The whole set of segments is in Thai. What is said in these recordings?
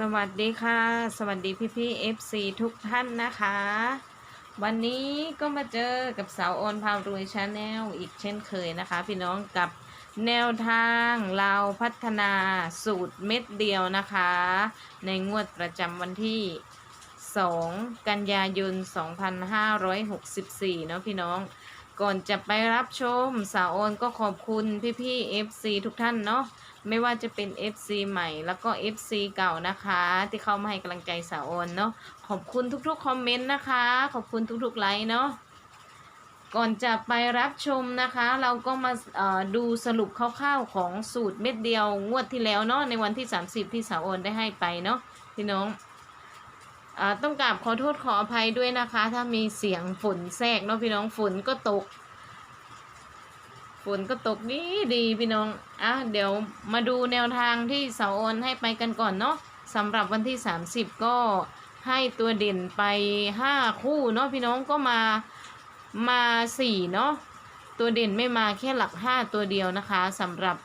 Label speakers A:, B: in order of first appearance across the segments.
A: สวัสดีค่ะ สวัสดีพี่พี่ๆ FC ทุกท่านนะคะ วันนี้ก็มาเจอกับสาวโอนพาวรวยชาแนลอีกเช่นเคยนะคะ พี่น้องกับแนวทางเราพัฒนาสูตรเม็ดเดียวนะคะ ในงวดประจำวันที่ 2 กันยายน 2564 เนาะพี่น้อง ก่อนจะไปรับชมสาวโอนก็ขอบคุณพี่ๆ FC ทุกท่านเนาะไม่ว่าจะเป็น FC ใหม่แล้วก็ FC เก่านะคะ ที่เข้ามาให้กำลังใจสาวโอนเนาะขอบคุณทุกๆคอมเมนต์นะคะ ขอบคุณทุกๆไลค์เนาะก่อนจะไปรับชมนะคะ เราก็มาดูสรุปคร่าวๆของสูตรเม็ดเดียวงวดที่แล้วเนาะในวันที่ 30 ที่สาวโอนได้ให้ไปเนาะพี่น้อง ต้องกราบขอโทษขออภัยด้วยนะคะ ถ้ามีเสียงฝนแทรกเนาะพี่น้องฝนก็ตก ฝนก็ตกดีดีพี่น้องอะเดี๋ยวมาดูแนวทางที่เสาโอนให้ไปกันก่อนเนาะสำหรับวันที่ 30 ก็ให้ตัวเด่นไป 5 คู่เนาะพี่น้องก็มามา 4 เนาะตัวเด่นไม่มาแค่หลัก 5 ตัวเดียวนะคะสำหรับ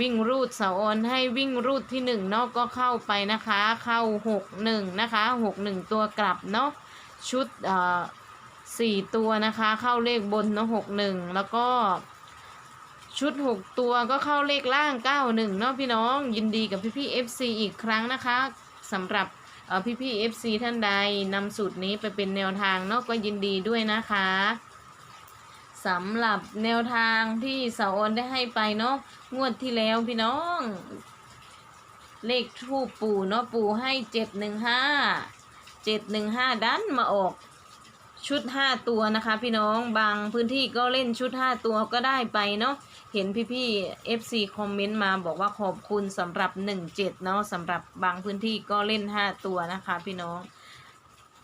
A: วิ่งรูดเสาโอนให้วิ่งรูดที่1เนาะก็เข้าไปนะคะ เข้า6 1นะคะ6 1ตัวกลับเนาะชุดเอ่อสี่ตัวนะคะ เข้าเลขบนเนาะ6 1แล้วก็ชุด 6 ตัวก็เข้าเลขล่าง 91 เนาะพี่น้องยินดีกับพี่พี่ FC อีกครั้งนะคะสำหรับเอ่อพี่พี่ FC ท่านใดนำสูตรนี้ไปเป็นแนวทางเนาะก็ยินดีด้วยนะคะ สำหรับแนวทางที่เสาออนได้ให้ไปเนาะงวดที่แล้วพี่น้อง เลขทูปปู่เนาะปู่ให้715 715ดันมาออก ชุด5ตัวนะคะ พี่น้องบางพื้นที่ก็เล่นชุด5ตัวก็ได้ไปเนาะเห็นพี่ๆ FC คอมเมนต์มาบอกว่าขอบคุณสำหรับ17เจ็ดเนาะสำหรับบางพื้นที่ก็เล่น5ตัวนะคะ พี่น้อง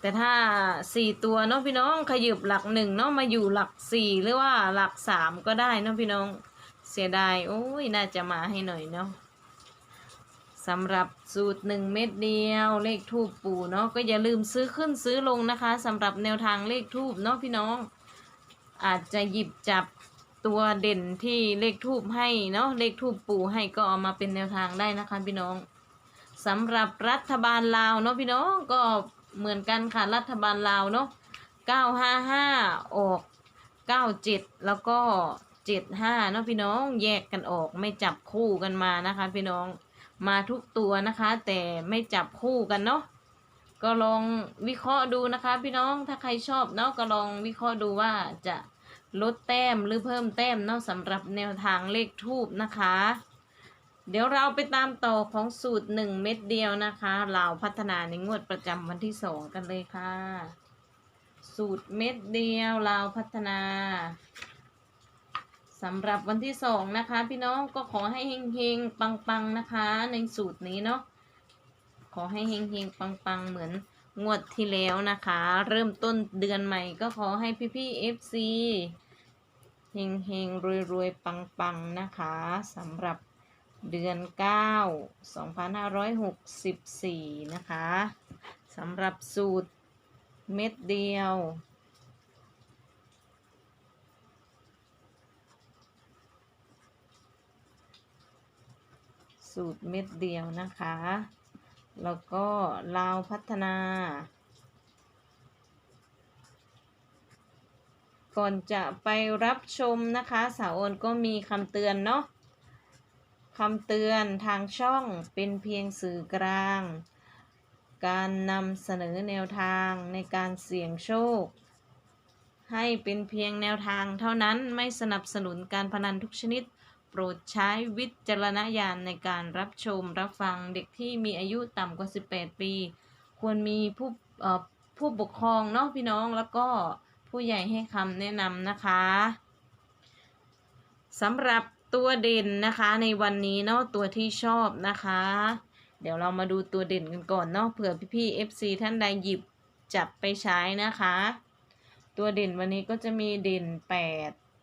A: แต่ถ้า4ตัวเนาะพี่น้องขยืบหลักหนึ่งเนาะมาอยู่หลัก4หรือว่าหลัก3ก็ได้เนาะพี่น้องเสียดายโอ้ยน่าจะมาให้หน่อยเนาะสำหรับสูตรหนึ่งเม็ดเดียวเลขทูบปู่เนาะก็อย่าลืมซื้อขึ้นซื้อลงนะคะสำหรับแนวทางเลขทูบเนาะพี่น้อง อาจจะหยิบจับตัวเด่นที่เลขทูบให้เนาะเลขทูบปู่ให้ก็เอามาเป็นแนวทางได้นะคะพี่น้องสำหรับรัฐบาลลาวเนาะพี่น้องก็ เหมือนกันค่ะรัฐบาลลาวเนาะ955 ออก 97 แล้วก็ 75เนาะพี่น้องแยกกันออกไม่จับคู่กันมานะคะ พี่น้องมาทุกตัวนะคะ แต่ไม่จับคู่กันเนาะก็ลองวิเคราะห์ดูนะคะ พี่น้องถ้าใครชอบเนาะก็ลองวิเคราะห์ดูว่าจะลดแต้มหรือเพิ่มแต้มเนาะสำหรับแนวทางเลขทูบนะคะ เดี๋ยวเราไปตามต่อของสูตรหนึ่งเม็ดเดียวนะคะเราพัฒนาในงวดประจำวันที่สองกันเลยค่ะ สูตรเม็ดเดียวเราพัฒนาสำหรับวันที่สองนะคะ พี่น้องก็ขอให้เฮงๆปังๆนะคะ ในสูตรนี้เนาะขอให้เฮงๆปังๆเหมือนงวดที่แล้วนะคะ เริ่มต้นเดือนใหม่ก็ขอให้พี่ๆ FC เฮงๆรวยๆปังๆนะคะสำหรับ เดือน 9 2564 นะคะสำหรับสูตรเม็ดเดียว สูตรเม็ดเดียวนะคะ แล้วก็ลาวพัฒนา ก่อนจะไปรับชมนะคะ สาวโอนก็มีคำเตือนเนาะ คำเตือนทางช่องเป็นเพียงสื่อกลาง การนำเสนอแนวทางในการเสี่ยงโชค ให้เป็นเพียงแนวทางเท่านั้นไม่สนับสนุนการพนันทุกชนิด โปรดใช้วิจารณญาณในการรับชมรับฟังเด็กที่มีอายุต่ำกว่า 18 ปี ควรมีผู้ผู้ปกครองเนาะพี่น้องแล้วก็ผู้ใหญ่ให้คำแนะนำนะคะสำหรับ ตัวเด่นนะคะในวันนี้เนาะตัวที่ชอบนะคะ เดี๋ยวเรามาดูตัวเด่นกันก่อนเนาะเผื่อพี่ๆ FC ท่านใดหยิบจับไปใช้นะคะ ตัวเด่นวันนี้ก็จะมีเด่น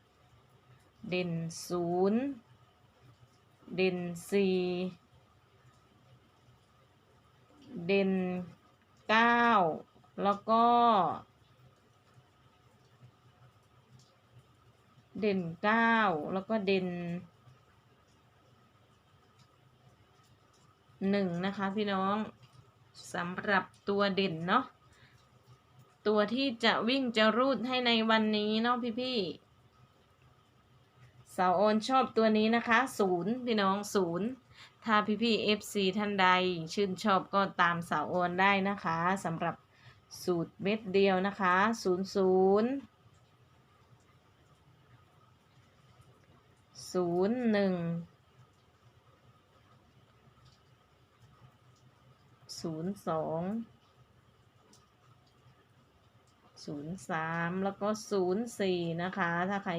A: 8เด่น0เด่น4เด่น9แล้วก็ เด่น9แล้วก็เด่น1นะคะพี่น้องสำหรับตัวเด่นเนาะตัวที่จะวิ่งจะรูดให้ในวันนี้เนาะพี่ๆสาวโอนชอบตัวนี้นะคะศูนย์พี่น้องศูนย์ถ้าพี่ๆ FC ท่านใดชื่นชอบก็ตามสาวโอนได้นะคะสำหรับสูตรเม็ดเดียวนะคะศูนย์ศูนย์ ศูนย์หนึ่งศูนย์สองศูนย์สามแล้วก็ศูนย์สี่นะคะ ถ้าใคร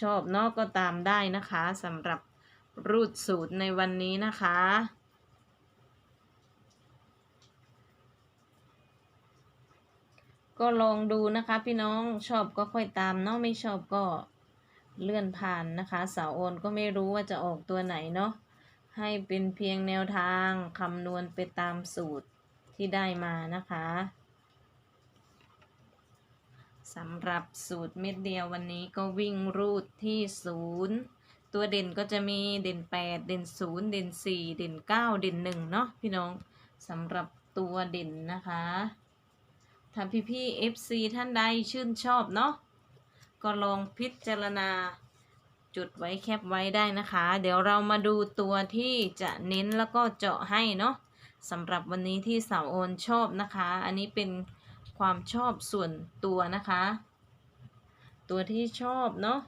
A: ชอบเนอกก็ตามได้นะคะสำหรับรูดสูตรในวันนี้นะคะ ก็ลองดูนะคะพี่น้องชอบก็ค่อยตามเนาะไม่ชอบก็ เลื่อนผ่านนะคะ สาวโอนก็ไม่รู้ว่าจะออกตัวไหนเนาะให้เป็นเพียงแนวทางคำนวณไปตามสูตรที่ได้มานะคะสำหรับสูตรเม็ดเดียววันนี้ก็วิ่งรูดที่ศูนย์ตัวเด่นก็จะมีเด่น 8 เด่น 0 เด่น 4 เด่น 9 เด่น 1 เนาะพี่น้องสำหรับตัวเด่นนะคะ ถ้าพี่พี่ๆ FC ท่านใดชื่นชอบเนาะ ก็ลองพิจารณาจุดไว้แคปไว้ได้นะคะ เดี๋ยวเรามาดูตัวที่จะเน้นแล้วก็เจาะให้เนาะสำหรับวันนี้ที่สาวโอนชอบนะคะ อันนี้เป็นความชอบส่วนตัวนะคะ ตัวที่ชอบเนาะ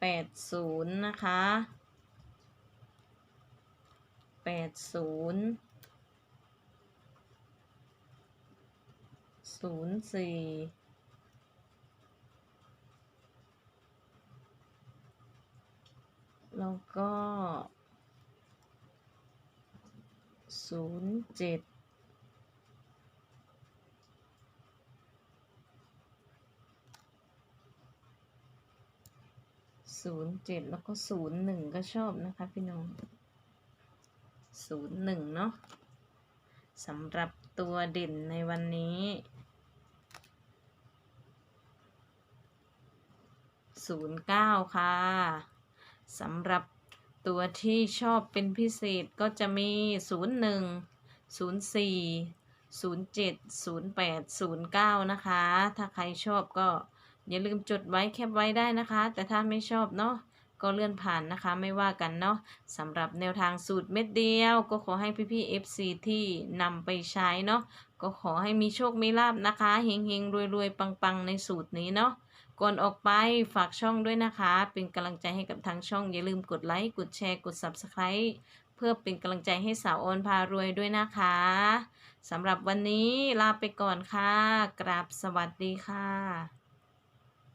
A: แปดศูนย์นะคะแปดศูนย์ ศูนย์สี่แล้วก็ศูนย์เจ็ดศูนย์เจ็ดแล้วก็ศูนย์หนึ่งก็ชอบนะคะพี่น้องศูนย์หนึ่งเนาะสำหรับตัวเด่นในวันนี้ ศูนย์เก้าค่ะสำหรับตัวที่ชอบเป็นพิเศษก็จะมีศูนย์หนึ่งศูนย์สี่ศูนย์เจ็ดศูนย์แปดศูนย์เก้านะคะ ถ้าใครชอบก็อย่าลืมจดไว้แคปไว้ได้นะคะ แต่ถ้าไม่ชอบเนาะก็เลื่อนผ่านนะคะไม่ว่ากันเนาะสำหรับแนวทางสูตรเม็ดเดียว ก็ขอให้พี่ๆ FC ที่นำไปใช้เนาะก็ขอให้มีโชคมีลาบนะคะเฮงเฮงรวยรวยๆ ปังๆ ในสูตรนี้เนาะ ก่อนออกไปฝากช่องด้วยนะคะ เป็นกำลังใจให้กับทางช่อง อย่าลืมกดไลค์กดแชร์กด Subscribe เพื่อเป็นกำลังใจให้สาวโอนพารวยด้วยนะคะสำหรับวันนี้ลาไปก่อนค่ะ กราบสวัสดีค่ะ